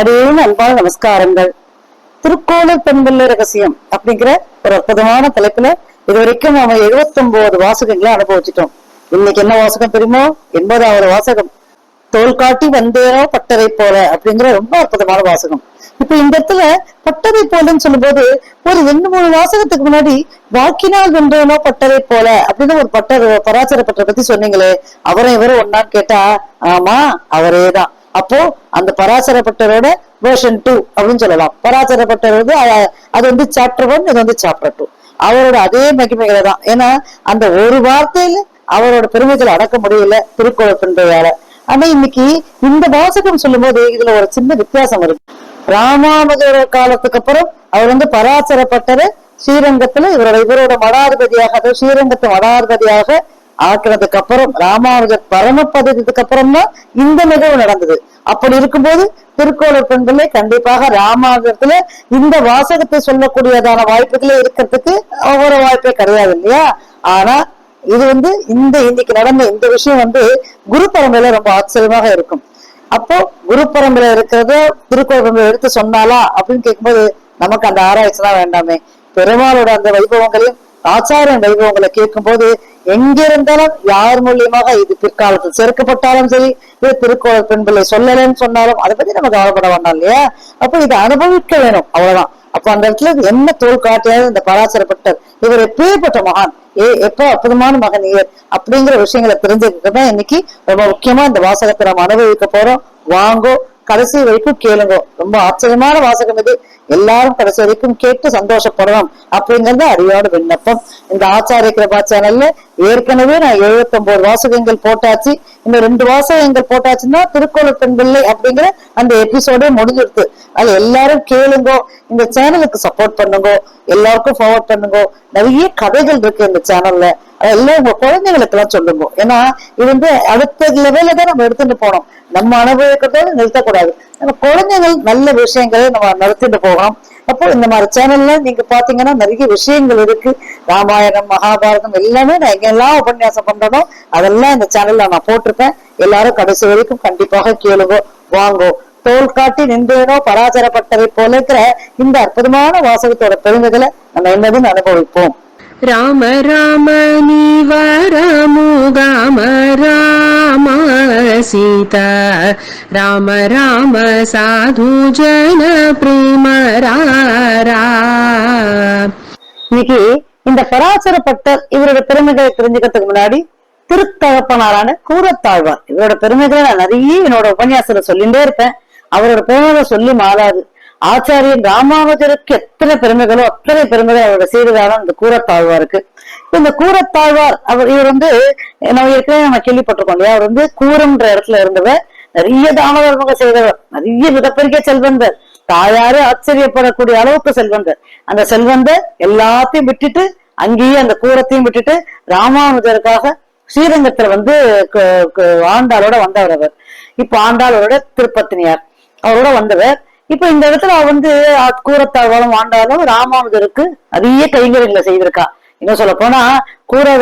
அடியேன் அன்பான நமஸ்காரங்கள். திருக்கோளர் பெண்பிள்ளை ரகசியம் அப்படிங்கிற ஒரு அற்புதமான தலைப்புல இது வரைக்கும் நாம 79 வாசகங்களை அனுபவிச்சிட்டோம். இன்னைக்கு என்ன வாசகம் தெரியுமோ? எண்பதாவது வாசகம். தோல் காட்டி வந்தேனோ பட்டதை போல அப்படிங்கிற ரொம்ப அற்புதமான வாசகம். இப்ப இந்த இடத்துல பட்டதை போலன்னு சொல்லும்போது ஒரு ரெண்டு மூணு வாசகத்துக்கு முன்னாடி வாக்கினால் வென்றேனோ பட்டதை போல அப்படின்னு ஒரு பட்டர் பராசர பட்டரை பத்தி சொன்னீங்களே அவரும் இவரும் ஒன்னான்னு கேட்டா ஆமா அவரேதான். அப்போ அந்த பராசரப்பட்டரோட வேர்ஷன் டூ அப்படின்னு சொல்லலாம். பராசரப்பட்டர் வந்து அது வந்து சாப்டர் ஒன் இது வந்து சாப்டர் டூ அவரோட அதே மகிமைகளை தான். ஏன்னா அந்த ஒரு வார்த்தையில அவரோட பெருமைகளை அடக்க முடியல திருக்குறள் ஆனா இன்னைக்கு இந்த வாசகம் சொல்லும்போது இதுல ஒரு சின்ன வித்தியாசம் இருக்கு. ராமானுஜர் காலத்துக்கு அப்புறம் அவர் வந்து பராசரப்பட்டரு ஸ்ரீரங்கத்துல இவரோட இவரோட மடாதிபதியாக அதாவது ஸ்ரீரங்கத்து மடாதிபதியாக ஆக்குனதுக்கு அப்புறம் ராமானுஜர் பரமபதத்துக்கு அப்புறம் தான் இந்த நிகழ்வு நடந்தது. அப்படி இருக்கும்போது திருக்கோளர் பெண்களே கண்டிப்பாக ராமானுஜத்துல இந்த வாசகத்தை சொல்லக்கூடியதான வாய்ப்புகளே இருக்கிறதுக்கு ஒவ்வொரு வாய்ப்பே கிடையாது இல்லையா? ஆனா இது வந்து இந்த இன்னைக்கு நடந்த இந்த விஷயம் வந்து குரு பரம்பரையில ரொம்ப ஆச்சரியமாக இருக்கும். அப்போ குரு பரம்பரை இருக்கிறத திருக்கோள் எடுத்து சொன்னாலா அப்படின்னு கேட்கும்போது நமக்கு அந்த ஆராய்ச்சிலாம் வேண்டாமே. பெருமாளோட அந்த வைபவங்களையும் ஆச்சாரியன் வைபவங்களை கேட்கும்போது எங்க இருந்தாலும் யார் மூலியமாக இது பிற்காலத்தில் சேர்க்கப்பட்டாலும் சரி இது திருக்கோள் பெண்பிள்ளை சொல்லலன்னு சொன்னாலும் அதை பத்தி நம்ம கவலைப்பட வேண்டாம் இல்லையா? அப்போ இதை அனுபவிக்க வேணும் அவ்வளவுதான். அப்ப அந்த இடத்துல என்ன தோல் காட்டியாவது இந்த பராசரப்பட்டர் இவர் எப்பேற்பட்ட மகான் ஏ எப்போ அற்புதமான மகன் இவர் அப்படிங்கிற விஷயங்களை தெரிஞ்சுக்கிட்டு தான் இன்னைக்கு ரொம்ப முக்கியமா இந்த வாசகத்தை நம்ம அனுபவிக்க போறோம். வாங்கோ கடைசி வரைக்கும் கேளுங்க. ரொம்ப ஆச்சரியமான வாசகம் இது. எல்லாரும் கடைசி வரைக்கும் கேட்டு சந்தோஷப்படணும் அப்படிங்கறது அரியோட விண்ணப்பம். இந்த ஆச்சாரிய கிருபா சேனல்ல ஏற்கனவே நான் 79 வாசகங்கள் போட்டாச்சு. இந்த ரெண்டு வாசகங்கள் போட்டாச்சுன்னா திருக்கோள பெண்பிள்ளை அப்படிங்கிற அந்த எபிசோடே முடிஞ்சிருது அது எல்லாரும் கேளுங்க. இந்த சேனலுக்கு சப்போர்ட் பண்ணுங்க. எல்லாருக்கும் ஃபார்வர்ட் பண்ணுங்க. நிறைய கதைகள் இருக்கு இந்த சேனல்ல அதெல்லாம் உங்க குழந்தைங்களுக்கு எல்லாம் சொல்லுங்க. ஏன்னா இது வந்து அடுத்த லெவல்ல தான் நம்ம எடுத்துட்டு போனோம் நம்ம அனுபவிக்கிறதோட நிறுத்தக்கூடாது. நம்ம குழந்தைகள் நல்ல விஷயங்களை நம்ம நடத்திட்டு போகணும். அப்போ இந்த மாதிரி சேனல்ல நீங்க பாத்தீங்கன்னா நிறைய விஷயங்கள் இருக்கு. ராமாயணம் மகாபாரதம் எல்லாமே நான் எங்கெல்லாம் உபன்யாசம் பண்றனோ அதெல்லாம் இந்த சேனல்ல நான் போட்டிருப்பேன். எல்லாரும் கடைசி வரைக்கும் கண்டிப்பாக கேளுங்க. வாங்கோ. தோல் காட்டி நின்றேனோ போல இருக்கிற இந்த அற்புதமான வாசகத்தோட பெருமைகளை நம்ம என்னதுன்னு அனுபவிப்போம். ராம ராம நீவ ராமுகாம ராம சீதா. ராம ராம சாது ஜன பிரேம இன்னைக்கு இந்த பராசரப்பட்டர் இவரோட பெருமைகளை தெரிஞ்சுக்கிறதுக்கு முன்னாடி திருத்தகப்பனாரான கூரத்தாழ்வார். இவரோட பெருமைகளை நான் நிறைய என்னோட உபன்யாசத்துல சொல்லிட்டே இருப்பேன். அவரோட பெருமைகளை சொல்லி மாறாது ஆச்சாரியன் ராமானுஜருக்கு எத்தனை பெருமைகளோ அத்தனை பெருமைகள் அவரோட செய்ததான இந்த கூரத்தாழ்வாருக்கு. இந்த கூரத்தாழ்வார் அவர் இவர் வந்து நம்ம ஏற்கனவே நம்ம கேள்விப்பட்டிருக்கோம் இல்லையா? அவர் வந்து கூரம்ன்ற இடத்துல இருந்தவர் நிறைய தான தர்மங்கள் செய்தவர் நிறைய மிகப்பெரிய செல்வந்தர். தாயாரு ஆச்சரியப்படக்கூடிய அளவுக்கு செல்வந்தர். அந்த செல்வந்தர் எல்லாத்தையும் விட்டுட்டு அங்கேயே அந்த கூரத்தையும் விட்டுட்டு ராமானுஜருக்காக ஸ்ரீரங்கத்துல வந்து ஆண்டாளோட வந்தவர் அவர். இப்ப ஆண்டாளோட திருப்பத்தினியார். அவரோட வந்தவர். இப்ப இந்த இடத்துல அவ வந்து அ- வாண்டாலும் ராமானுஜருக்கு நிறைய கைங்கரியங்களை செய்திருக்கா. இன்னும் சொல்ல போனா கூற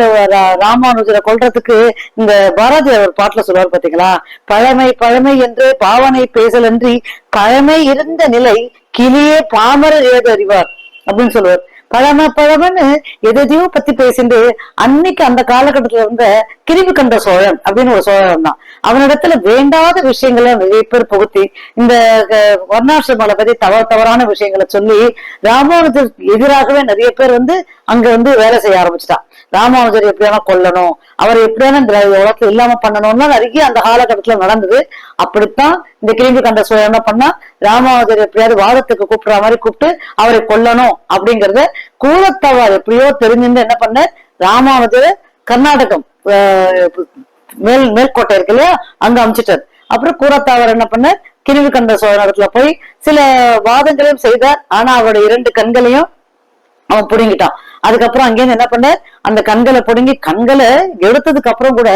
ராமானுஜரை கொல்றதுக்கு இந்த பாரதி அவர் பாட்டுல சொல்லுவார் பாத்தீங்களா? பழமை பழமை என்று பாவனை பேசலன்றி பழமை இருந்த நிலை கிளியே பாமரர் ஏது அறிவார்? அப்படின்னு சொல்லுவார். பழமை பழமன்னு எதையோ பத்தி பேசிட்டு அன்னைக்கு அந்த காலகட்டத்துல இருந்த கிருமி கண்ட சோழன் அப்படின்னு ஒரு சோழன் தான் அவனிடத்துல வேண்டாத விஷயங்களை நிறைய பேர் புகுத்தி இந்த வர்ணாசிரமலை பத்தி தவறு தவறான விஷயங்களை சொல்லி ராமானுஜருக்கு எதிராகவே நிறைய பேர் வந்து அங்க வந்து வேலை செய்ய ஆரம்பிச்சுட்டான். ராமானுஜர் எப்படியான கொல்லணும் அவர் எப்படியான இந்த உலகத்துல இல்லாம பண்ணணும்னா நிறைய அந்த காலகட்டத்துல நடந்தது. அப்படித்தான் இந்த கிருமி கண்ட சோழன் என்ன பண்ணா? ராமாவதர் எப்படியாவது வாதத்துக்கு கூப்பிடுற மாதிரி கூப்பிட்டு அவரை கொல்லணும் அப்படிங்கறத கூலத்தவார் எப்படியோ தெரிஞ்சிருந்து என்ன பண்ண? ராமாவதர் கர்நாடகம் மேல் மேல்கோட்டை இருக்கு இல்லையா? அங்க அமைச்சிட்டார். அப்புறம் கூரத்தாவர் என்ன பண்ணார் கிருவி கண்ட சோழனத்துல போய் சில வாதங்களையும் செய்தார். ஆனா அவருடைய இரண்டு கண்களையும் அவன் புடுங்கிட்டான். அதுக்கப்புறம் அங்கேருந்து என்ன பண்ண? அந்த கண்களை புடுங்கி கண்களை எடுத்ததுக்கு அப்புறம் கூட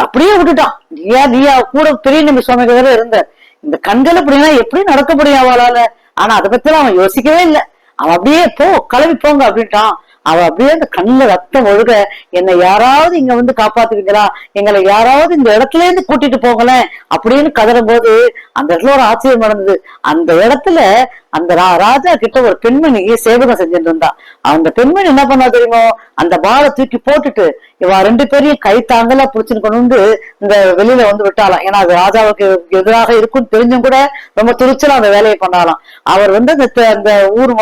அப்படியே விட்டுட்டான். ரியா ரியா கூட பெரிய நம்பி சுவாமிகள் வேற இருந்த இந்த கண்களை அப்படின்னா எப்படி நடக்க முடியும் அவளால? ஆனா அதை பத்தி அவன் யோசிக்கவே இல்லை. அவன் அப்படியே போ கிளம்பி போங்க அப்படின்ட்டான். அவ அப்படியே அந்த கண்ணுல ரத்தம் ஒழுக என்னை யாராவது இங்க வந்து காப்பாத்துவீங்களா? எங்களை யாராவது இந்த இடத்துல இருந்து கூட்டிட்டு போங்களேன் அப்படின்னு கதறும் போது அந்த இடத்துல ஒரு ஆச்சரியம் நடந்தது. அந்த இடத்துல அந்த ரா- ராஜா கிட்ட ஒரு பெண்மணி சேவகம் செஞ்சுட்டு இருந்தா. அந்த பெண்மணி என்ன பண்ணா தெரியுமோ அந்த பாலை தூக்கி போட்டுட்டு இவ ரெண்டு பேரையும் கை தாங்கலா புடிச்சுன்னு கொண்டு வந்து இந்த வெளியில வந்து விட்டாலாம் ஏன்னா அது ராஜாவுக்கு எதிராக இருக்கும்னு தெரிஞ்சும் கூட ரொம்ப துணிச்சலா அந்த வேலையை பண்ணாலாம் அவர் வந்து அந்த அந்த ஊர்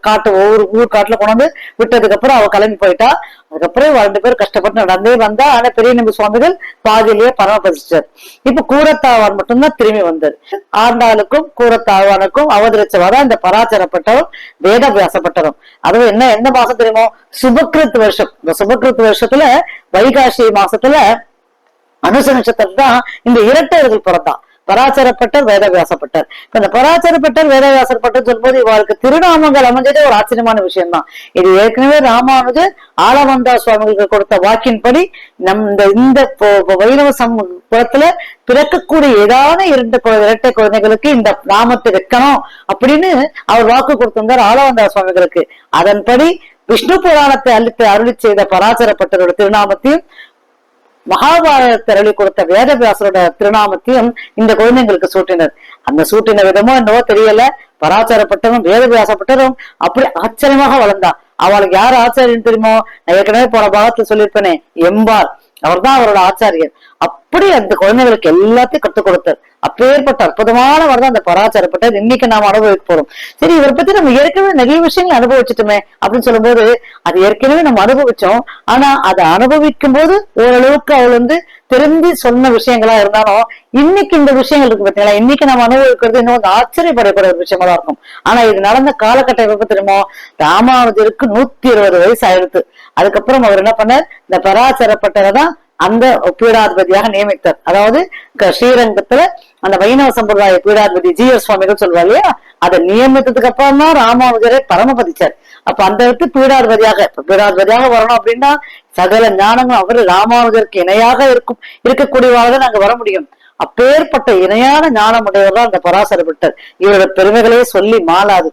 காட்டு ஊர் ஊர் காட்டுல கொண்டு வந்து விட்டதுக்கு அப்புறம் அவ கிளம்பி போயிட்டா. அதுக்கப்புறம் ரெண்டு பேரும் கஷ்டப்பட்டு நடந்தே வந்தா. ஆனா பெரிய நம்பி சுவாமிகள் பாதியிலேயே பரமபதிச்சார் இப்ப கூரத்தாழ்வான் மட்டும்தான் திரும்பி வந்தார் ஆண்டாளுக்கும் கூரத்தாழ்வானுக்கும் அவதரிச்சவாதான் இந்த பராச்சரப்பட்டவரும் வேதவியாசப்பட்டரும் அதுவும் என்ன எந்த மாசம் தெரியுமோ? சுபகிருத் வருஷம். இந்த சுபகிருத் வருஷத்துல வைகாசி மாசத்துல அனுச நட்சத்திரம் தான் இந்த இரட்டையர்கள் பிறந்தான். பராச்சரப்பட்டர் வேதவியாசப்பட்டர். இப்ப இந்த பராச்சரப்பட்டர் வேதவியாசப்பட்டர் சொல்லும்போது இவருக்கு திருநாமங்கள் அமைஞ்சதே ஒரு ஆச்சரியமான விஷயம் தான் இது ஏற்கனவே ராமானுஜர் ஆலவந்தா சுவாமிகளுக்கு கொடுத்த வாக்கின்படி நம் இந்த இந்த பொ- பொ- வைணவ பிறக்கக்கூடிய ஏதான இரண்டு இரட்டை குழந்தைகளுக்கு இந்த நாமத்தை வைக்கணும் அப்படின்னு அவர் வாக்கு கொடுத்திருந்தார் ஆலவந்தா சுவாமிகளுக்கு. அதன்படி விஷ்ணு புராணத்தை அளித்து அருளி செய்த பராசரப்பட்டரோட திருநாமத்தையும் மகாபாரதத்தை அருளி கொடுத்த வேதவியாசரோட திருநாமத்தையும் இந்த குழந்தைங்களுக்கு சூட்டினர். அந்த சூட்டின விதமோ என்னவோ தெரியல. பராச்சாரப்பட்டரும் வேதவியாசப்பட்டரும் அப்படி ஆச்சரியமாக வளர்ந்தா அவளுக்கு யார் ஆச்சாரியன் தெரியுமோ? நான் ஏற்கனவே போன பாகத்துல சொல்லியிருப்பேனே எம்பார் அவர்தான் அவரோட ஆச்சாரியர். அப்படி அந்த குழந்தைகளுக்கு எல்லாத்தையும் கற்றுக் கொடுத்தார் அப்பேற்பட்ட அற்புதமான தான் அந்த பராச்சாரப்பட்டர் இன்னைக்கு நாம் அனுபவிக்க போறோம். சரி இவரை பத்தி நம்ம ஏற்கனவே நிறைய விஷயங்கள் அனுபவிச்சுட்டுமே அப்படின்னு சொல்லும்போது அது ஏற்கனவே நம்ம அனுபவிச்சோம். ஆனா அதை அனுபவிக்கும் போது ஓரளவுக்கு அவள் வந்து தெரிஞ்சு சொன்ன விஷயங்களா இருந்தாலும் இன்னைக்கு இந்த விஷயங்கள் இருக்கு பார்த்தீங்களா? இன்னைக்கு நம்ம அனுபவிக்கிறது இன்னும் வந்து ஆச்சரியப்படக்கூடிய ஒரு விஷயமா தான் இருக்கும். ஆனா இது நடந்த காலகட்டம் எப்ப தெரியுமோ? ராமானுஜருக்கு நூத்தி இருபது வயசு ஆயிடுத்து. அதுக்கப்புறம் அவர் என்ன பண்ணார்? இந்த பராசரப்பட்டரை தான் அந்த பீடாதிபதியாக நியமித்தார். அதாவது க- ஸ்ரீரங்கத்துல அந்த வைணவ சம்பிரதாய பீடாதிபதி ஜி எஸ் சுவாமிகள் சொல்லுவா இல்லையா? அதை நியமித்ததுக்கு அப்புறம் தான் ராமானுஜரை பரமபதிச்சார் அப்ப அந்த இடத்து பீடாதிபதியாக இப்ப பீடாதிபதியாக வரணும் அப்படின்னா சகல ஞானங்களும் அவரு ராமானுஜருக்கு இணையாக இருக்கும் இருக்கக்கூடியவாக நாங்க வர முடியும். அப்பேற்பட்ட இணையான ஞானம் உடையவர் தான் அந்த பராசரப்பட்டர் இவரோட பெருமைகளே சொல்லி மாளாது.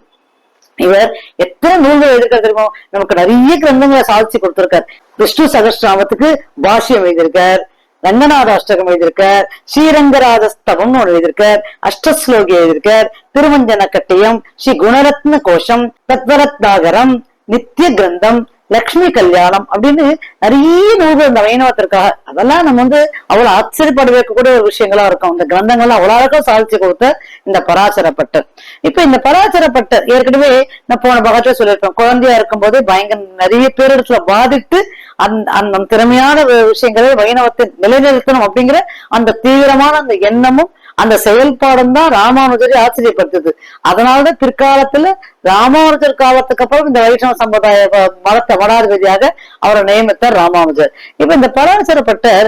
இவர் எத்தனை நூல்கள் எழுதியிருக்காரு தெரியுமோ? நமக்கு நிறைய கிரந்தங்களை சாதிச்சு கொடுத்திருக்கார். விஷ்ணு சகஸ்ராமத்துக்கு பாஷ்யம் எழுதியிருக்கார் ரங்கநாத அஷ்டகம் எழுதியிருக்கார் ஸ்ரீரங்கராஜஸ்தவம்னு ஒன்று எழுதியிருக்கார் அஷ்டஸ்லோகி எழுதியிருக்கார் திருமஞ்சன கட்டியம் ஸ்ரீ குணரத்ன கோஷம் தத்வரத்னாகரம் நித்திய கிரந்தம் லக்ஷ்மி கல்யாணம் அப்படின்னு நிறைய நூல்கள் இந்த வைணவத்திற்காக. அதெல்லாம் நம்ம வந்து அவ்வளவு ஆச்சரியப்பட வைக்கக்கூடிய ஒரு விஷயங்களா இருக்கும். இந்த கிரந்தங்கள் அவ்வளவு அழகா சாதிச்சு கொடுத்த இந்த பராசரப்பட்டர் இப்ப இந்த பராசரப்பட்டர் ஏற்கனவே நான் போன பகத்துல சொல்லியிருப்பேன். குழந்தையா இருக்கும்போது பயங்கர நிறைய பேரிடத்துல பாதித்து அந்த அந்த திறமையான விஷயங்களை வைணவத்தை நிலைநிறுத்தணும் அப்படிங்கிற அந்த தீவிரமான அந்த எண்ணமும் அந்த செயல்பாடும் தான் ராமானுஜரை ஆச்சரியப்படுத்துது. அதனாலதான் பிற்காலத்துல ராமானுஜர் காலத்துக்கு அப்புறம் இந்த வைஷ்ணவ சம்பிரதாய மதத்தை மடாதிபதியாக அவரை நியமித்தார் ராமானுஜர். இப்ப இந்த பராசரப்பட்டர்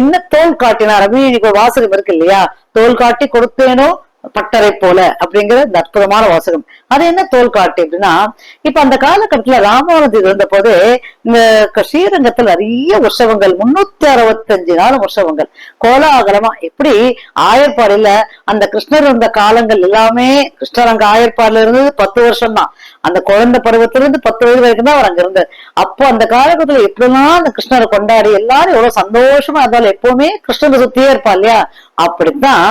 என்ன தோல் காட்டினார்? அப்படின்னு இன்னைக்கு ஒரு வாசகம் இருக்கு இல்லையா? தோல் காட்டி கொடுத்தேனோ பட்டரை போல அப்படிங்கிற இந்த அற்புதமான வாசகம். அது என்ன தோல் காட்டு அப்படின்னா இப்ப அந்த காலகட்டத்துல ராமானுஜர் இருந்த போது இந்த க- ஸ்ரீரங்கத்துல நிறைய உற்சவங்கள் முன்னூத்தி அறுபத்தஞ்சு நாள் உற்சவங்கள். கோலாகலமா எப்படி ஆயர்பாடியில அந்த கிருஷ்ணர் இருந்த காலங்கள் எல்லாமே கிருஷ்ணர் அங்க ஆயர்பாடில இருந்தது பத்து வருஷம் தான் அந்த குழந்தை பருவத்திலிருந்து பத்து வயது வரைக்கும் தான் அவர் அங்க இருந்தார். அப்போ அந்த காலகட்டத்துல எப்படிலாம் அந்த கிருஷ்ணரை கொண்டாடி எல்லாரும் எவ்வளவு சந்தோஷமா இருந்தாலும் எப்பவுமே கிருஷ்ணரை சுத்தியே இருப்பா இல்லையா? அப்படித்தான்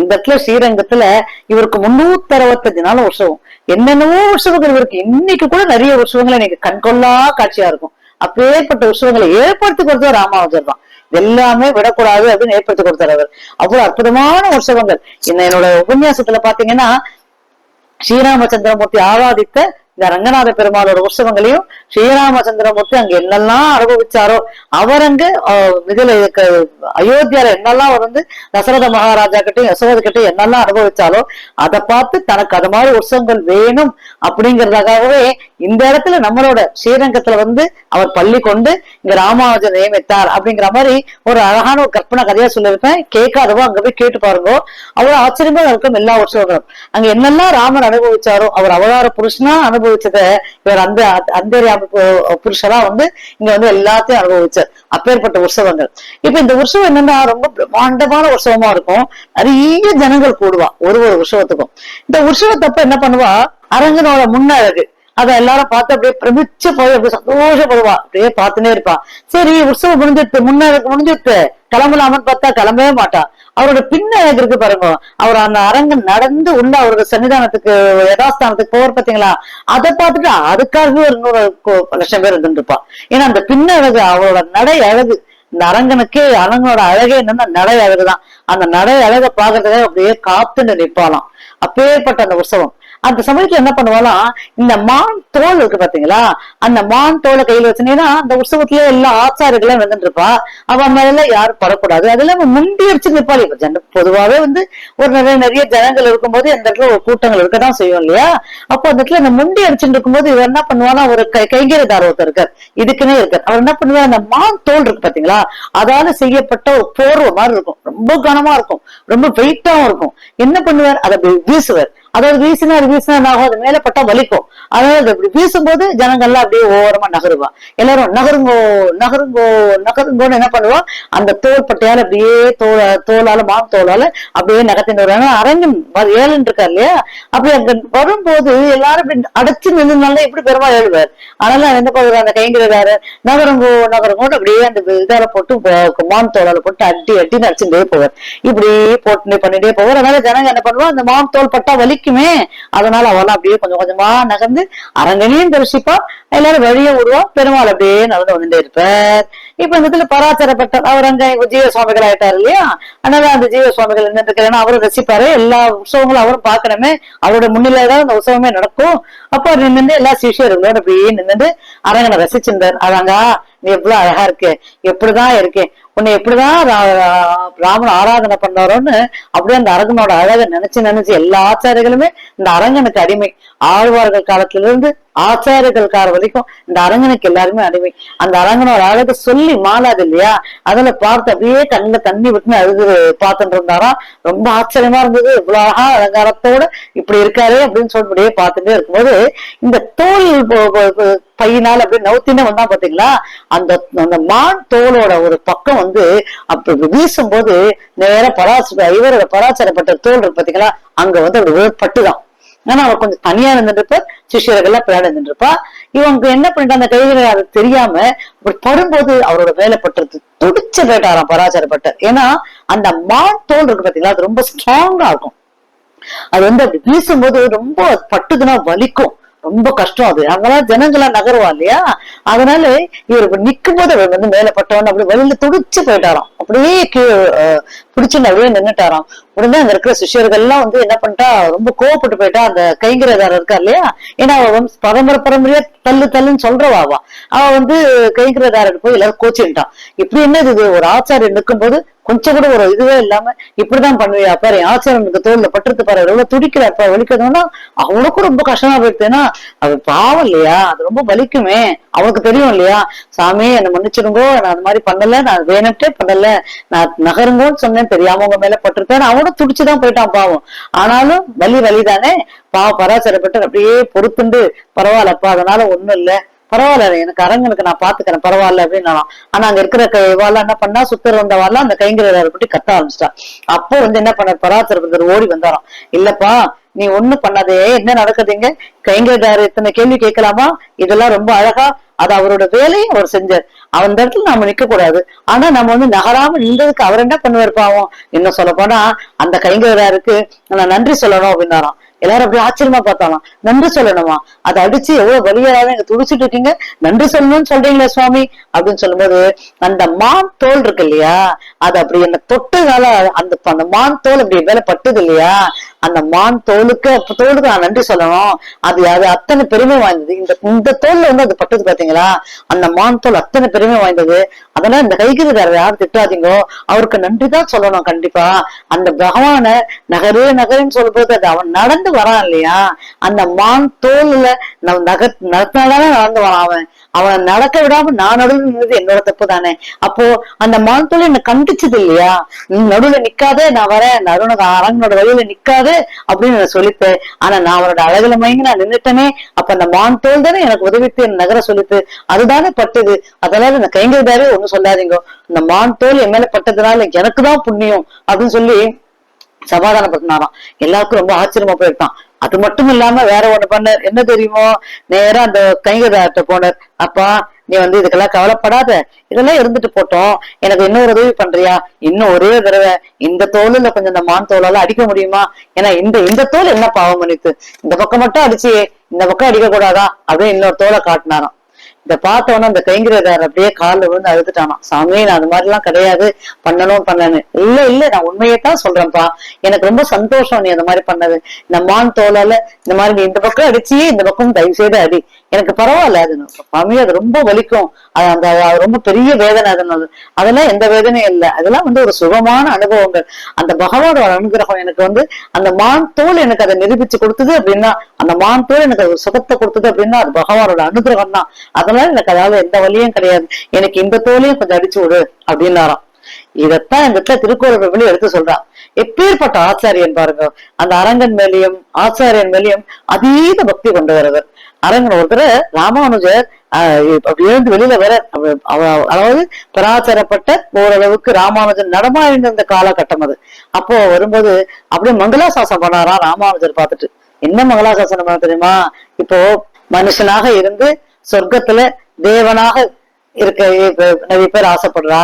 இந்த இடத்துல ஸ்ரீரங்கத்துல இவருக்கு முன்னூத்தி அறுபத்தஞ்சு நாள் உற்சவம். என்னென்னவோ உற்சவங்கள் இவருக்கு. இன்னைக்கு கூட நிறைய உற்சவங்கள் எனக்கு கண்கொள்ளா காட்சியா இருக்கும். அப்பேற்பட்ட உற்சவங்களை ஏற்படுத்தி கொடுத்தா ராமானுஜர் தான். எல்லாமே விடக்கூடாது அப்படின்னு ஏற்படுத்தி கொடுத்தார் அவர். அவ்வளவு அற்புதமான உற்சவங்கள். என்ன என்னோட உபன்யாசத்துல பாத்தீங்கன்னா ஸ்ரீராமச்சந்திரமூர்த்தி ஆராதித்த இந்த ரங்கநாத பெருமாளோட உற்சவங்களையும் ஸ்ரீராமச்சந்திரமூர்த்தி அங்க என்னெல்லாம் அனுபவிச்சாரோ அவர் அங்க இதுல அயோத்தியால என்னெல்லாம் அவர் வந்து தசரத மகாராஜா கிட்டையும் யசோத கிட்டையும் என்னெல்லாம் அனுபவிச்சாலோ அதை பார்த்து தனக்கு அது மாதிரி உற்சவங்கள் வேணும் அப்படிங்கறதுக்காகவே இந்த இடத்துல நம்மளோட ஸ்ரீரங்கத்துல வந்து அவர் பள்ளி கொண்டு இங்க ராமானுஜர் நியமித்தார் அப்படிங்கிற மாதிரி ஒரு அழகான ஒரு கற்பனை கதையா சொல்லியிருப்பேன். கேட்காதவோ அங்க போய் கேட்டு பாருங்க. அவ்வளவு ஆச்சரியமா இருக்கும் எல்லா உற்சவங்களும். அங்க என்னெல்லாம் ராமர் அனுபவிச்சாரோ அவர் அவதார புருஷனா அனுபவிச்சத இவர் அந்த அந்த புருஷரா வந்து இங்க வந்து எல்லாத்தையும் அனுபவிச்சார். அப்பேற்பட்ட உற்சவங்கள். இப்ப இந்த உற்சவம் என்னன்னா ரொம்ப பிரம்மாண்டமான உற்சவமா இருக்கும். நிறைய ஜனங்கள் கூடுவா ஒரு ஒரு உற்சவத்துக்கும். இந்த உற்சவத்தப்ப என்ன பண்ணுவா? அரங்கனோட முன்னழகு. அத எல்லாரும் பார்த்து அப்படியே பிரமிச்சு போய் அப்படியே சந்தோஷப்படுவா. அப்படியே பார்த்துனே இருப்பா. சரி உற்சவம் முடிஞ்சிட்டு முன்னழகு முடிஞ்சிட்டு கிளம்பலாமன்னு பார்த்தா கிளம்பவே மாட்டான். அவரோட பின்னழகு இருக்கு பாருங்க. அவர் அந்த அரங்கு நடந்து உள்ள அவரோட சன்னிதானத்துக்கு யதாஸ்தானத்துக்கு போவார் பாத்தீங்களா அதை பார்த்துட்டு அதுக்காகவே ஒரு நூறு லட்சம் பேர் இருந்துருப்பான் ஏன்னா அந்த பின்னழகு அவரோட நடை அழகு. இந்த அரங்கனுக்கே அரங்கனோட அழகே என்னன்னா நடை அழகுதான். அந்த நடை அழகை பாக்குறதுக்காக அப்படியே காத்துன்னு நிற்பாலாம் அப்பேற்பட்ட அந்த உற்சவம். அந்த சமயத்துல என்ன பண்ணுவாலாம் இந்த மான் தோல் இருக்கு பாத்தீங்களா அந்த மான் தோலை கையில வச்சுனேன்னா அந்த உற்சவத்துல எல்லா ஆச்சாரங்களும் வந்துட்டு இருப்பா அவன் மேல யாரும் படக்கூடாது. அது இல்லாம முண்டி அடிச்சு நிப்பாள். இப்ப ஜன பொதுவாவே வந்து ஒரு நிறைய நிறைய ஜனங்கள் இருக்கும்போது அந்த இடத்துல ஒரு கூட்டங்கள் இருக்கதான் செய்யும் இல்லையா? அப்போ அந்த இடத்துல அந்த முண்டி அடிச்சுட்டு இருக்கும்போது இவர் என்ன பண்ணுவானா ஒரு கை கைங்கரதார் ஒருத்தர் இருக்கார். இதுக்குன்னே இருக்கார். அவர் என்ன பண்ணுவார் அந்த மான் தோல் இருக்கு பாத்தீங்களா அதால செய்யப்பட்ட ஒரு போர்வை மாதிரி இருக்கும். ரொம்ப கனமா இருக்கும். ரொம்ப வெயிட்டாவும் இருக்கும். என்ன பண்ணுவார் அதை வீசுவார். அதாவது வீசினா அது வீசினா ஆகும்? அது மேல பட்டா வலிக்கும். அதாவது அது அப்படி வீசும்போது ஜனங்கள்லாம் அப்படியே ஓரமா நகருவா. எல்லாரும் நகருங்கோ நகருங்கோ நகருங்கோன்னு என்ன பண்ணுவா? அந்த தோல் பட்டையால அப்படியே தோல தோலால மான் தோலால அப்படியே நகர்த்தின்னு வருவாங்க அரங்கன் ஏழுன்னு ஏழன் இருக்கார் இல்லையா? அப்படி அங்க வரும்போது எல்லாரும் இப்படி அடைச்சு நின்றுனால எப்படி பெருமா எழுவார் அதனால என்ன பண்ணுவாரு? அந்த கைங்கிறதாரு நகருங்கோ நகருங்கோன்னு அப்படியே அந்த இதால போட்டு மாம் மான் தோலால போட்டு அடி அடி நடிச்சுட்டே போவார். இப்படி போட்டு பண்ணிட்டே போவார். அதனால ஜனங்க என்ன பண்ணுவா? அந்த மான் தோல் பட்டா வலிக்குமே அதனால அவெல்லாம் அப்படியே கொஞ்சம் கொஞ்சமா நகர்ந்து அரங்கனையும் தரிசிப்பா எல்லாரும் வெளியே விடுவா பெருமாள் அப்படியே நடந்து வந்துட்டே இருப்பார். இப்ப இந்த இதுல பராச்சரப்பட்ட அவர் அங்க ஜீவ சுவாமிகள் ஆயிட்டாரு இல்லையா? அதனால அந்த ஜீவ சுவாமிகள் என்ன இருக்கிறேன்னா அவரும் ரசிப்பாரு. எல்லா உற்சவங்களும் அவரும் பாக்கணுமே அவரோட முன்னிலையில தான் அந்த உற்சவமே நடக்கும். அப்ப அவர் நின்று எல்லா சிஷியர்களோட அப்படியே நின்று அரங்கனை ரசிச்சிருந்தார். அதாங்க நீ எவ்வளவு அழகா இருக்கு. எப்படிதான் இருக்கேன் உன்னை எப்படிதான் ரா- ரா- ராமன் ஆராதனை பண்ணாரோன்னு அப்படியே அந்த அரங்கனோட அழகை நினைச்சு நினைச்சு எல்லா ஆச்சாரிகளுமே இந்த அரங்கனுக்கு அடிமை. ஆழ்வார்கள் காலத்துல இருந்து ஆச்சாரியர்கள்கார வரைக்கும் இந்த அரங்கனுக்கு எல்லாருமே அடிமை. அந்த அரங்கனோட அழகு சொல்லி மாலாது இல்லையா? அதுல பார்த்து அப்படியே கண்ணுல தண்ணி விட்டுன்னு அழுது பார்த்துட்டு இருந்தாராம் ரொம்ப ஆச்சரியமா இருந்தது. இவ்வளவு அழகா அலங்காரத்தோட இப்படி இருக்காரு அப்படின்னு சொல்லி அப்படியே பார்த்துட்டே இருக்கும்போது இந்த தோல் பையினால் அப்படியே நவுத்தினே வந்தா பாத்தீங்களா அந்த அந்த மான் தோலோட ஒரு பக்கம் வந்து அப்படி வீசும்போது நேர பராசர இவரோட பராசரப்பட்ட தோல் இருக்கு பாத்தீங்களா அங்க வந்து அப்படி பட்டுதான் ஆனா அவர் கொஞ்சம் தனியா இருந்துட்டு சிஷியர்கள் எல்லாம் பின்னாடி இவங்க என்ன பண்ணிட்டு அந்த கைகளை அது தெரியாம அப்படி படும்போது அவரோட வேலை பட்டுறது துடிச்சு போயிட்டாராம் பராசரப்பட்டர் ஏன்னா அந்த மான் தோல் இருக்கு பாத்தீங்களா அது ரொம்ப ஸ்ட்ராங்கா இருக்கும். அது வந்து அப்படி வீசும்போது ரொம்ப பட்டுதுன்னா வலிக்கும். ரொம்ப கஷ்டம் அது. அங்கெல்லாம் ஜனங்களா நகருவா இல்லையா? அதனால இவர் இப்ப நிக்கும் போது அவர் வந்து மேல பட்டவன் அப்படி வெளியில துடிச்சு போயிட்டாராம். அப்படியே கீழே பிடிச்சுன்னு அப்படியே நின்னுட்டாராம். உடனே அங்க இருக்கிற சிஷ்யர்கள் எல்லாம் வந்து என்ன பண்ணிட்டா ரொம்ப கோவப்பட்டு போயிட்டா அந்த கைங்கிறதார இருக்கா இல்லையா? ஏன்னா அவ வந்து பரம்பரை பரம்பரையா தள்ளு தள்ளுன்னு சொல்றவாவா அவ. வந்து கைங்கரதாரர் போய் எல்லாரும் கோச்சுட்டான் இப்படி என்னது இது? ஒரு ஆச்சாரியர் நிற்கும் போது கொஞ்சம் கூட ஒரு இதுவே இல்லாம இப்படிதான் பண்ணுவியா? பாரு என் ஆச்சாரனுக்கு தோல்ல பட்டுறது பாரு. எவ்வளவு துடிக்கிறாப்பா வலிக்கணும்னா அவனுக்கும் ரொம்ப கஷ்டமா போயிடுதுன்னா அது பாவம் இல்லையா? அது ரொம்ப வலிக்குமே. அவனுக்கு தெரியும் இல்லையா? சாமி என்ன மன்னிச்சிருங்கோ நான் அந்த மாதிரி பண்ணல. நான் வேணும்ட்டே பண்ணல. நான் நகருங்கோன்னு சொன்னேன். தெரியாம உங்க மேல பட்டிருக்கேன். அவனும் துடிச்சுதான் போயிட்டான் பாவம். ஆனாலும் வலி வலிதானே? பாவம் பராசரப்பட்டு அப்படியே பொறுத்துண்டு பரவாயில்லப்பா அதனால ஒண்ணும் இல்ல. பரவாயில்ல எனக்கு அரங்கனுக்கு நான் பாத்துக்கிறேன் பரவாயில்ல அப்படின்னு ஆனா அங்க இருக்கிற இவாள் என்ன பண்ணா சுத்தர் வந்தவாள் அந்த கைங்கரரை பற்றி கத்த ஆரம்பிச்சிட்டா. அப்போ வந்து என்ன பண்ண பராசரப்பந்தர் ஓடி வந்தாராம். இல்லப்பா நீ ஒண்ணு பண்ணாதே. என்ன நடக்குதுங்க? கைங்கரதார் இத்தனை கேள்வி கேட்கலாமா? இதெல்லாம் ரொம்ப அழகா அது அவரோட வேலையை அவர் செஞ்சார். அந்த இடத்துல நாம நிக்க கூடாது ஆனா நம்ம வந்து நகராம நின்றதுக்கு அவர் என்ன பண்ணுவார் பாவம்? என்ன சொல்ல போனா அந்த கைங்கரதாருக்கு நான் நன்றி சொல்லணும் அப்படின்னாராம். எல்லாரும் அப்படியே ஆச்சரியமா பார்த்தாலாம் நன்றி சொல்லணுமா? அதை அடிச்சு எவ்வளவு வலியராத இங்க துடிச்சிட்டு இருக்கீங்க? நன்றி சொல்லணும்னு சொல்றீங்களே சுவாமி? அப்படின்னு சொல்லும்போது அந்த மான் தோல் இருக்கு இல்லையா? அது அப்படி என்ன தொட்டதால அந்த அந்த மான் தோல் அப்படி வேலை பட்டுது இல்லையா? அந்த மான் தோலுக்கு தோலுக்கு நான் நன்றி சொல்லணும். அது அது அத்தனை பெருமை வாய்ந்தது. இந்த இந்த தோல்ல வந்து அது பட்டது பாத்தீங்களா? அந்த மான் தோல் அத்தனை பெருமை வாய்ந்தது. அதனால இந்த கைகிரிதாரர் யாரும் திட்டாதீங்கோ. அவருக்கு நன்றி தான் சொல்லணும் கண்டிப்பா. அந்த பகவான நகரே நகருன்னு சொல்லும்போது அது அவன் நடந்து வரான் இல்லையா? அந்த மான் தோல்ல நம்ம நக நடத்தினாலே நடந்து வரான் அவன். அவனை நடக்க விடாம நான் நடுவில் நின்றது என்னோட தப்பு தானே? அப்போ அந்த மான் தோல் என்ன கண்டிச்சது இல்லையா? நடுவுல நிக்காதே நான் வரேன். நடுவுல அரங்கனோட வழியில நிக்காதே அப்படின்னு நான் சொல்லிப்பேன். ஆனா நான் அவரோட அழகுல மயங்கி நான் நின்னுட்டேனே. அப்ப அந்த மான் தோல் தானே எனக்கு உதவித்து என் நகர சொல்லித்து அதுதானே பட்டது. அதனால இந்த கைங்கிறதாவே ஒண்ணும் சொல்லாதீங்க. இந்த மான் தோல் என் மேல பட்டதுனால எனக்கு தான் புண்ணியம் அப்படின்னு சொல்லி சமாதானப்படுத்தினாராம். எல்லாருக்கும் ரொம்ப ஆச்சரியமா போயிருக்கான். அது மட்டும் இல்லாம வேற ஒண்ணு பண்ணார். என்ன தெரியுமோ? நேரம் அந்த கைங்கதார்ட்ட போனார். அப்பா நீ வந்து இதுக்கெல்லாம் கவலைப்படாத. இதெல்லாம் இருந்துட்டு போட்டோம். எனக்கு இன்னொரு உதவி பண்றியா? இன்னும் ஒரே தடவை. இந்த தோலுல கொஞ்சம் இந்த மான் தோலால அடிக்க முடியுமா? ஏன்னா இந்த இந்த தோல் என்ன பாவம் பண்ணிட்டு இந்த பக்கம் மட்டும் அடிச்சு இந்த பக்கம் அடிக்க கூடாதா அப்படின்னு இன்னொரு தோலை காட்டினாராம். இத பார்த்தவொன்னே அந்த கைங்கிறதார் அப்படியே காலில் விழுந்து அழுதுட்டானா சாமி நான் அது மாதிரி எல்லாம் கிடையாது. பண்ணணும் பண்ணனு இல்ல இல்ல நான் உண்மையை தான் சொல்றேன்ப்பா. எனக்கு ரொம்ப சந்தோஷம் நீ அந்த மாதிரி பண்ணது. இந்த மான் தோலால இந்த மாதிரி நீ இந்த பக்கம் அடிச்சியே இந்த பக்கம் தயவு செய்து அடி. எனக்கு பரவாயில்ல அது சாமி அது ரொம்ப வலிக்கும். அது அந்த ரொம்ப பெரிய வேதனை அதனால அதெல்லாம் எந்த வேதனையும் இல்லை. அதெல்லாம் வந்து ஒரு சுகமான அனுபவங்கள். அந்த பகவானோட அனுகிரகம் எனக்கு வந்து அந்த மான் தோல் எனக்கு அதை நிரூபிச்சு கொடுத்தது அப்படின்னா அந்த மான் தோல் எனக்கு ஒரு சுகத்தை கொடுத்தது அப்படின்னா அது பகவானோட அனுகிரகம் தான் அதனால எனக்கு அதாவது எந்த வழியும் கிடையாது. எனக்கு இந்த தோலையும் கொஞ்சம் அடிச்சு விடு அப்படின்னாராம். இதத்தான் இந்த இடத்துல திருக்குறள் வெளியே எடுத்து சொல்றான். எப்பேற்பட்ட ஆச்சாரியன் பாருங்க. அந்த அரங்கன் மேலையும் ஆச்சாரியன் மேலையும் அதீத பக்தி கொண்டு வரவர் அரங்கன் ஒருத்தர் ராமானுஜர் எழுந்து வெளியில வர அதாவது பராச்சரப்பட்ட ஓரளவுக்கு ராமானுஜன் நடமாடின அந்த காலகட்டம் அது. அப்போ வரும்போது அப்படியே மங்களாசாசம் பண்ணாரா ராமானுஜர் பார்த்துட்டு. என்ன மங்களாசாசனம் பண்ண தெரியுமா? இப்போ மனுஷனாக இருந்து சொர்க்கத்துல தேவனாக இருக்க நிறைய பேர் ஆசைப்படுறா.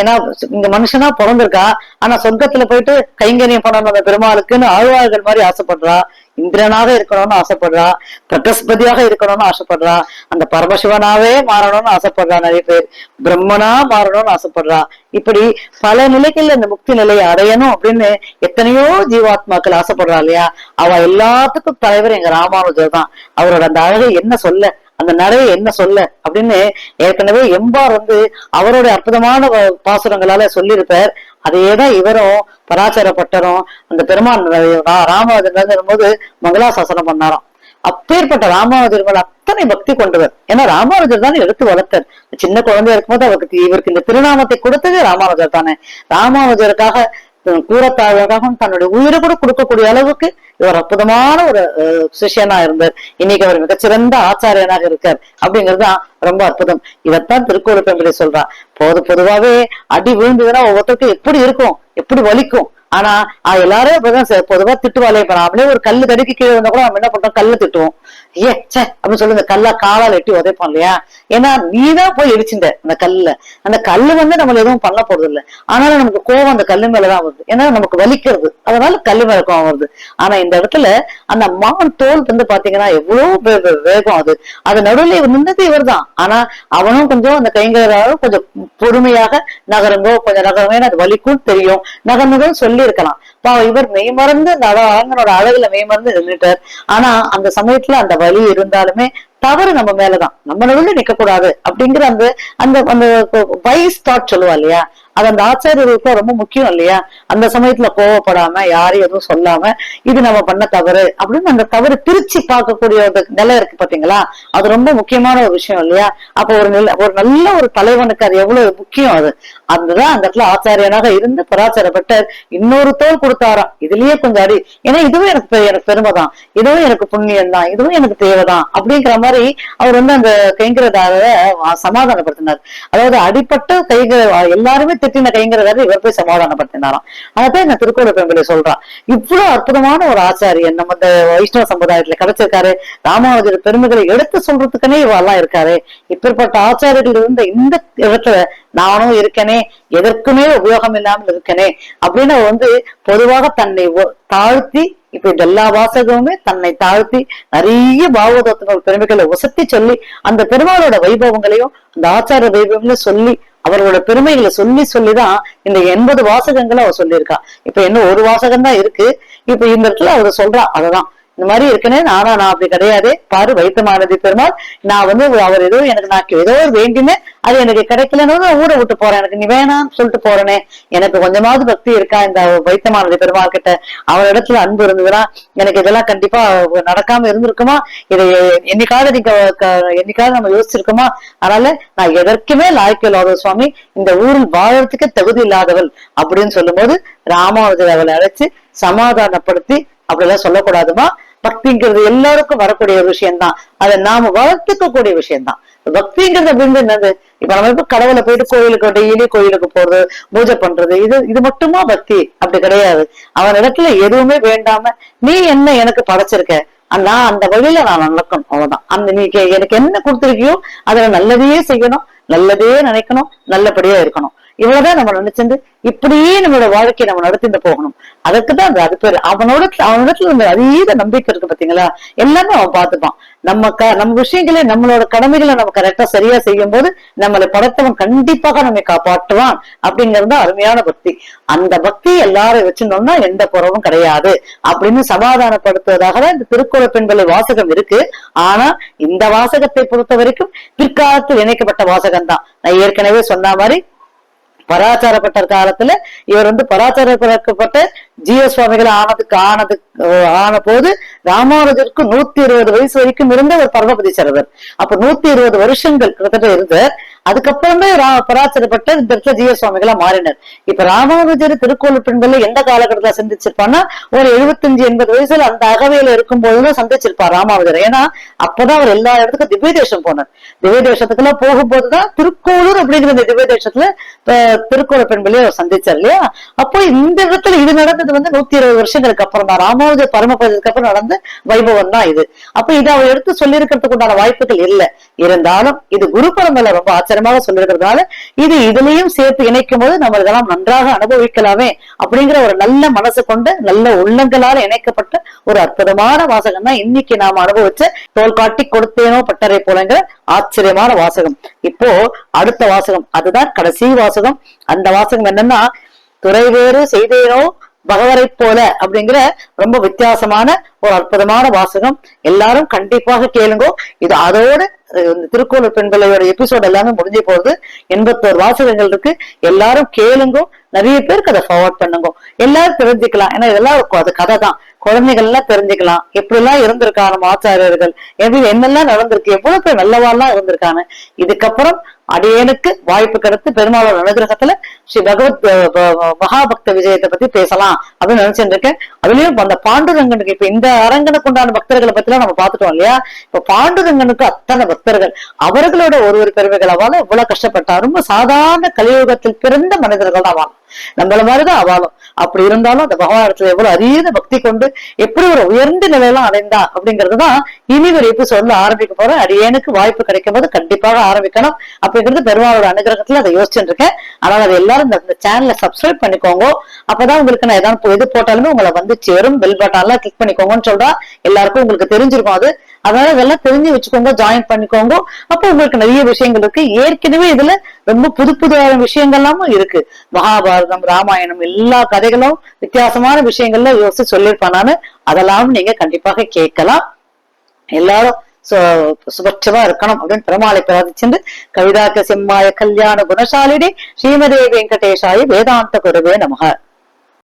ஏன்னா இங்க மனுஷனா பிறந்திருக்கா. ஆனா சொர்க்கத்துல போயிட்டு கைங்கரியம் பண்ணணும் அந்த பெருமாளுக்குன்னு ஆழ்வார்கள் மாதிரி ஆசைப்படுறா. இந்திரனாக இருக்கணும்னு ஆசைப்படுறா. பிரகஸ்பதியாக இருக்கணும்னு ஆசைப்படுறா. அந்த பரமசிவனாவே மாறணும்னு ஆசைப்படுறா நிறைய பேர். பிரம்மனா மாறணும்னு ஆசைப்படுறா. இப்படி பல நிலைகள்ல இந்த முக்தி நிலையை அடையணும் அப்படின்னு எத்தனையோ ஜீவாத்மாக்கள் ஆசைப்படுறா இல்லையா? அவ எல்லாத்துக்கும் தலைவர் எங்க ராமானுஜர் தான். அவரோட அந்த அழகை என்ன சொல்ல அந்த நடையை என்ன சொல்ல? அப்படின்னு ஏற்கனவே எம்பார் வந்து அவருடைய அற்புதமான பாசுரங்களால சொல்லியிருப்பார். அதேதான் இவரும் பராச்சரப்பட்டரும் அந்த பெருமான் ராமாவதர் போது மங்களாசாசனம் பண்ணாராம். அப்பேற்பட்ட ராமானுஜர் அத்தனை பக்தி கொண்டவர். ஏன்னா ராமானுஜர் தானே எடுத்து வளர்த்தார். சின்ன குழந்தையா இருக்கும்போது அவருக்கு இவருக்கு இந்த திருநாமத்தை கொடுத்தது ராமானுஜர் தானே. ராமானுஜருக்காக கூறத்தாழ்வாகவும் தன்னுடைய உயிரை கூட கொடுக்கக்கூடிய அளவுக்கு இவர் அற்புதமான ஒரு சிஷியனா இருந்தார். இன்னைக்கு அவர் மிகச்சிறந்த ஆச்சாரியனாக இருக்கார். அப்படிங்கறதுதான் ரொம்ப அற்புதம். இதைத்தான் திருக்கோள பெண்களை சொல்றா. பொது பொதுவாவே அடி விழுந்ததுன்னா ஒவ்வொருத்தருக்கும் எப்படி இருக்கும் எப்படி வலிக்கும். ஆனா எல்லாரும் இப்பதான் பொதுவா திட்டுவாளே இப்ப நாமளே ஒரு கல்லு தடுக்கி கீழே வந்தா கூட நம்ம என்ன பண்றோம்? கல்ல திட்டுவோம். ஏ சே அப்படின்னு சொல்லி இந்த கல்லா காலால் எட்டி உதைப்போம் இல்லையா? ஏன்னா நீதான் போய் இடிச்சுட்ட அந்த கல்லுல அந்த கல்லு வந்து நம்மள எதுவும் பண்ண போறது இல்லை ஆனாலும் நமக்கு கோவம் அந்த கல்லு மேலதான் வருது. ஏன்னா நமக்கு வலிக்கிறது. அதனால கல்லு மேல கோவம் வருது. ஆனா இந்த இடத்துல அந்த மான் தோல் வந்து பாத்தீங்கன்னா எவ்வளவு வேகம் அது. அது நடுவுல இவர் நின்னது ஆனா அவனும் கொஞ்சம் அந்த கைங்கராலும் கொஞ்சம் பொறுமையாக நகருங்கோ கொஞ்சம் நகருங்க. அது வலிக்கும் தெரியும். நகர்ந்துகள் சொல்லி இருக்கலாம் பாவம் இவர் மெய்மறந்து அந்த அழ- அரங்கனோட அழகுல மெய்மறந்து நின்றுட்டார் ஆனா அந்த சமயத்துல அந்த வலி இருந்தாலுமே தவறு நம்ம மேலதான். நம்மள விட நிக்க கூடாது அப்படிங்கிற அந்த அந்த அந்த வைஸ் தாட் சொல்லுவா இல்லையா? அது அந்த ஆச்சாரியர்களுக்கு ரொம்ப முக்கியம் இல்லையா? அந்த சமயத்துல கோவப்படாம யாரையும் எதுவும் சொல்லாம இது நம்ம பண்ண தவறு அப்படின்னு அந்த தவறு பிரிச்சு பார்க்கக்கூடிய ஒரு நிலை இருக்கு பாத்தீங்களா? அது ரொம்ப முக்கியமான ஒரு விஷயம் இல்லையா? அப்போ ஒரு நில ஒரு நல்ல ஒரு தலைவனுக்கு அது எவ்வளவு முக்கியம் அது? அதுதான் அந்த இடத்துல ஆச்சாரியனாக இருந்து பராச்சாரப்பட்ட இன்னொரு தோல் கொடுத்தாராம். இதுலயே கொஞ்சம் அடி. ஏன்னா இதுவும் எனக்கு எனக்கு பெருமை தான். இதுவும் எனக்கு புண்ணியம் தான். இதுவும் எனக்கு தேவைதான் அப்படிங்கிற மாதிரி அவர் வந்து அந்த கைங்கிறதாக சமாதானப்படுத்தினார். அதாவது அடிப்பட்ட கைங்கிற எல்லாருமே திட்டின கைங்கிறதாரு இவர் போய் சமாதானப்படுத்தினாராம். அதை போய் நான் திருக்குறள் பெண்களை சொல்றான். இவ்வளவு அற்புதமான ஒரு ஆச்சாரியன் நம்ம இந்த வைஷ்ணவ சமுதாயத்துல கிடைச்சிருக்காரு. ராமாவதியோட பெருமைகளை எடுத்து சொல்றதுக்குனே இவெல்லாம் இருக்காரு. இப்பேற்பட்ட ஆச்சாரியர்கள் இருந்த இந்த இடத்துல நானும் இருக்கனே எதற்குமே உபயோகம் இல்லாமல் இருக்கனே அப்படின்னு வந்து பொதுவாக தன்னை தாழ்த்தி இப்ப இந்த எல்லா வாசகமுமே தன்னை தாழ்த்தி நிறைய பாகவதத்தினோட பெருமைகளை உசத்தி சொல்லி அந்த பெருமாளோட வைபவங்களையும் அந்த ஆச்சார வைபவங்களையும் சொல்லி அவரோட பெருமைகளை சொல்லி சொல்லிதான் இந்த எண்பது வாசகங்களை அவர் சொல்லியிருக்கா. இப்ப என்ன ஒரு வாசகம் தான் இருக்கு. இப்ப இந்த இடத்துல அவர் சொல்றா அததான். இந்த மாதிரி இருக்கனே நானா நான் அப்படி கிடையாது. பாரு வைத்தமானதி பெருமாள். நான் வந்து அவர் ஏதோ எனக்கு நான் ஏதோ ஒரு வேண்டினே அது எனக்கு கிடைக்கலன்னு ஊரை விட்டு போறேன். எனக்கு நீ வேணாம்னு சொல்லிட்டு போறேனே. எனக்கு கொஞ்சமாவது பக்தி இருக்கா? இந்த வைத்தமானதி பெருமாள் கிட்ட. அவர் இடத்துல அன்பு இருந்ததுன்னா எனக்கு இதெல்லாம் கண்டிப்பா நடக்காம இருந்திருக்குமா? இதை என்னைக்காவது நீங்க என்னைக்காவது நம்ம யோசிச்சிருக்கோமா? அதனால நான் எதற்குமே லாய்க்கு இல்லாத சுவாமி இந்த ஊரில் வாழறதுக்கு தகுதி இல்லாதவள் அப்படின்னு சொல்லும்போது ராமானுஜர் அவளை அழைச்சு சமாதானப்படுத்தி அப்படிலாம் சொல்லக்கூடாதுமா? பக்திங்கிறது எல்லாருக்கும் வரக்கூடிய ஒரு விஷயம்தான். அதை நாம வளர்த்துக்க கூடிய விஷயம்தான். பக்திங்கிறது அப்படின்னு என்னது? இப்ப நம்ம இப்ப கடவுளை போயிட்டு கோயிலுக்கு டெய்லி கோயிலுக்கு போறது பூஜை பண்றது இது இது மட்டுமா பக்தி? அப்படி கிடையாது. அவன் இடத்துல எதுவுமே வேண்டாம நீ என்ன எனக்கு படைச்சிருக்க? நான் அந்த வழியில நான் நடக்கணும். அவ்வளவுதான். அந்த நீ கே- எனக்கு என்ன கொடுத்துருக்கியோ அதை நல்லதையே செய்யணும் நல்லதே நினைக்கணும் நல்லபடியா இருக்கணும். இவ்வளவுதான் நம்ம நினைச்சிருந்து இப்படியே நம்மளோட வாழ்க்கையை நம்ம நடத்திட்டு போகணும். அதுக்குதான் அந்த அது பேரு. அவனோட அவனிடத்துல இந்த அதீத நம்பிக்கை இருக்கு பாத்தீங்களா? எல்லாமே அவன் பார்த்துப்பான். நம்ம க நம்ம விஷயங்களே நம்மளோட கடமைகளை நம்ம கரெக்டா சரியா செய்யும் போது நம்மளை படைத்தவன் கண்டிப்பாக நம்மை காப்பாற்றுவான் அப்படிங்கறது அருமையான பக்தி. அந்த பக்தி எல்லாரும் வச்சிருந்தோம்னா எந்த குறவும் கிடையாது அப்படின்னு சமாதானப்படுத்துவதாக தான் இந்த திருக்குறள் பெண்களை வாசகம் இருக்கு. ஆனா இந்த வாசகத்தை பொறுத்த வரைக்கும் பிற்காலத்தில் இணைக்கப்பட்ட வாசகம் தான் நான் ஏற்கனவே சொன்ன மாதிரி பராச்சாரப்பட்ட காலத்துல இவர் வந்து பராச்சாரப்பட்ட ஜீவ சுவாமிகள் ஆனதுக்கு ஆனது ஆன போது ராமானுஜருக்கு நூத்தி இருபது வயசு வரைக்கும் இருந்த ஒரு பரமபதி சரவர். அப்ப நூத்தி இருபது வருஷங்கள் கிட்டத்தட்ட இருந்தார் அதுக்கப்புறமே ரா- பராச்சரப்பட்டர் இந்த இடத்துல ஜீவ சுவாமிகளா மாறினர். இப்ப ராமானுஜர் திருக்கோவில் பெண்களை எந்த காலகட்டத்துல சந்திச்சிருப்பான்னா ஒரு எழுபத்தஞ்சு எண்பது வயசுல அந்த அகவையில இருக்கும் போதுதான் சந்திச்சிருப்பார் ராமானுஜர். ஏன்னா அப்பதான் அவர் எல்லா இடத்துக்கும் திவ்ய தேசம் போனார். திவ்ய தேசத்துக்குலாம் போகும்போதுதான் திருக்கோளூர் அப்படிங்கிற இந்த திவ்ய தேசத்துல அஹ், திருக்கோள அவர் சந்திச்சார் இல்லையா? அப்போ இந்த இடத்துல இது நடந்தது வந்து நூத்தி இருபது வருஷங்களுக்கு அப்புறம் தான் ராமானுஜர் பரமபதத்துக்கு அப்புறம் நடந்த வைபவம் தான் இது. அப்ப இதை அவர் எடுத்து சொல்லியிருக்கிறதுக்கு உண்டான வாய்ப்புகள் இல்லை. இருந்தாலும் இது குரு பரம்பரை ரொம்ப ஆச்சரியமாக சொல்லியிருக்கிறதுனால இது இதுலயும் சேர்த்து இணைக்கும் போது நம்ம இதெல்லாம் நன்றாக அனுபவிக்கலாமே அப்படிங்கிற ஒரு நல்ல மனசு கொண்ட நல்ல உள்ளங்களால் இணைக்கப்பட்ட ஒரு அற்புதமான வாசகம் தான் இன்னைக்கு நாம அனுபவிச்ச தோல் காட்டி கொடுத்தேனோ பட்டறை போலங்கிற ஆச்சரியமான வாசகம். இப்போ அடுத்த வாசகம் அதுதான் கடைசி வாசகம். அந்த வாசகம் என்னன்னா துறைவேறு செய்தேனோ பகவரை போல அப்படிங்கிற ரொம்ப வித்தியாசமான ஒரு அற்புதமான வாசகம். எல்லாரும் கண்டிப்பாக கேளுங்கோ. இது அதோடு இந்த திருக்கோளூர் பெண்களையோட எபிசோட் எல்லாமே முடிஞ்சு போகுது. எண்பத்தோரு வாசகங்கள் இருக்கு. எல்லாரும் கேளுங்க நிறைய பேருக்கு அதை ஃபார்வர்ட் பண்ணுங்க. எல்லாரும் தெரிஞ்சுக்கலாம். ஏன்னா இதெல்லாம் அது கதை தான் குழந்தைகள் எல்லாம் தெரிஞ்சுக்கலாம். எப்படி எல்லாம் இருந்திருக்கா நம்ம ஆச்சாரியர்கள்? எப்படி என்னெல்லாம் நடந்திருக்கு? எவ்வளவு பேர் நல்லவாள்லாம் இருந்திருக்காங்க. இதுக்கப்புறம் அடியேனுக்கு வாய்ப்பு கிடைத்து பெருமாளோட அனுகிரகத்துல ஸ்ரீ பகவத் மகாபக்த விஜயத்தை பத்தி பேசலாம் அப்படின்னு நினைச்சிட்டு இருக்கேன். அதுலயும் அந்த பாண்டுரங்கனுக்கு இப்ப இந்த அரங்கனுக்கு உண்டான பக்தர்களை பத்தி எல்லாம் நம்ம பாத்துட்டோம் இல்லையா? இப்ப பாண்டுரங்கனுக்கு அத்தனை பக்தர்கள். அவர்களோட ஒரு ஒரு பெருமைகள் அவாலும் இவ்வளவு கஷ்டப்பட்டா ரொம்ப சாதாரண கலியுகத்தில் பிறந்த மனிதர்கள் தான் அவாலும் நம்மள மாதிரிதான் அவாலும் அப்படி இருந்தாலும் அந்த பகவானத்துல எவ்வளவு அரியத பக்தி கொண்டு எப்படி ஒரு உயர்ந்த நிலையெல்லாம் அடைந்தா அப்படிங்கறதுதான் இனி ஒரு எபிசோட்ல ஆரம்பிக்க போற அரியனுக்கு வாய்ப்பு கிடைக்கும் போது கண்டிப்பாக ஆரம்பிக்கணும். அப்ப அப்படிங்கிறது பெருமாளோட அனுகிரகத்துல அதை யோசிச்சுட்டு இருக்கேன். ஆனால் அதை எல்லாரும் இந்த சேனலை சப்ஸ்கிரைப் பண்ணிக்கோங்க. அப்பதான் உங்களுக்கு நான் ஏதாவது எது போட்டாலுமே உங்களை வந்து சேரும். பெல் பட்டன்லாம் கிளிக் பண்ணிக்கோங்கன்னு சொல்றா. எல்லாருக்கும் உங்களுக்கு தெரிஞ்சிருக்கும் அது. அதனால இதெல்லாம் தெரிஞ்சு வச்சுக்கோங்க ஜாயின் பண்ணிக்கோங்க. அப்ப உங்களுக்கு நிறைய விஷயங்கள் இருக்கு. ஏற்கனவே இதுல ரொம்ப புது புது விஷயங்கள்லாமும் இருக்கு. மகாபாரதம் ராமாயணம் எல்லா கதைகளும் வித்தியாசமான விஷயங்கள்ல யோசிச்சு சொல்லியிருப்பேன் நானு. அதெல்லாம் நீங்க கண்டிப்பாக கேட்கலாம். எல்லாரும் சுபட்சமா இருக்கணும் அப்படின்னு பெருமாளை பிரார்த்திச்சுட்டு கவிதாக்க செம்மாய கல்யாண குணசாலினி ஸ்ரீமதே வெங்கடேஷாய வேதாந்த குருவே நமக.